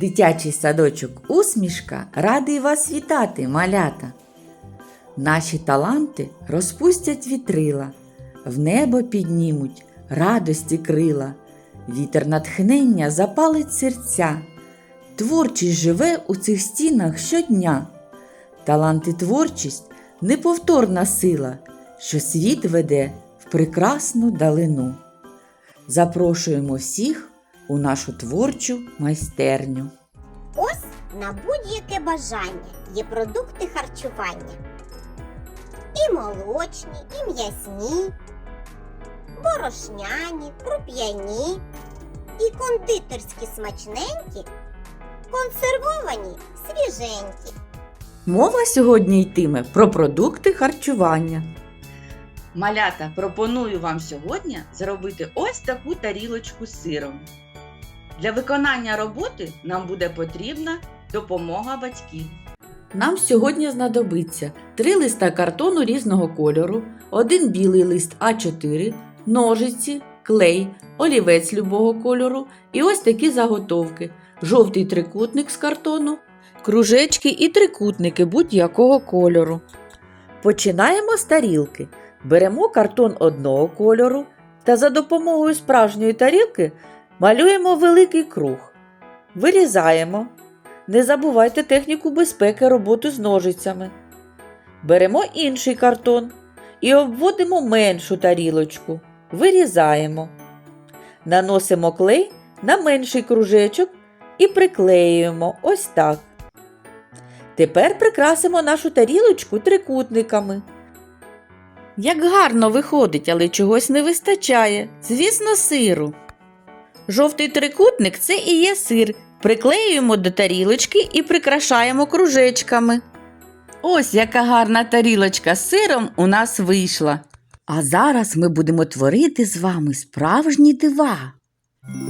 Дитячий садочок усмішка радий вас вітати, малята. Наші таланти розпустять вітрила, в небо піднімуть радості крила, вітер натхнення запалить серця. Творчість живе у цих стінах щодня. Талант і творчість неповторна сила, що світ веде в прекрасну далину. Запрошуємо всіх у нашу творчу майстерню. Ось на будь-яке бажання є продукти харчування. І молочні, і м'ясні, борошняні, круп'яні, і кондитерські смачненькі, консервовані свіженькі. Мова сьогодні йтиме про продукти харчування. Малята, пропоную вам сьогодні зробити ось таку тарілочку з сиром. Для виконання роботи нам буде потрібна допомога батьків. Нам сьогодні знадобиться три листа картону різного кольору, один білий лист А4, ножиці, клей, олівець любого кольору і ось такі заготовки: жовтий трикутник з картону, кружечки і трикутники будь-якого кольору. Починаємо з тарілки. Беремо картон одного кольору та за допомогою справжньої тарілки малюємо великий круг. Вирізаємо. Не забувайте техніку безпеки роботи з ножицями. Беремо інший картон і обводимо меншу тарілочку. Вирізаємо. Наносимо клей на менший кружечок і приклеюємо ось так. Тепер прикрасимо нашу тарілочку трикутниками. Як гарно виходить, але чогось не вистачає. Звісно, сиру. Жовтий трикутник це і є сир. Приклеюємо до тарілочки і прикрашаємо кружечками. Ось яка гарна тарілочка з сиром у нас вийшла. А зараз ми будемо творити з вами справжні дива.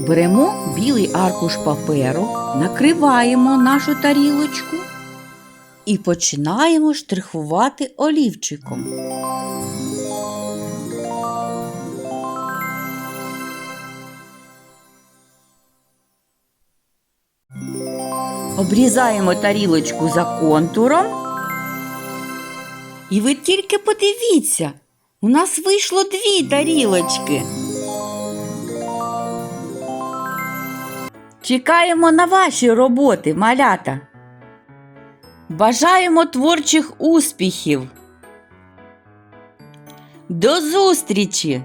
Беремо білий аркуш паперу, накриваємо нашу тарілочку і починаємо штрихувати олівчиком. Обрізаємо тарілочку за контуром. І ви тільки подивіться, у нас вийшло дві тарілочки. Чекаємо на ваші роботи, малята. Бажаємо творчих успіхів. До зустрічі!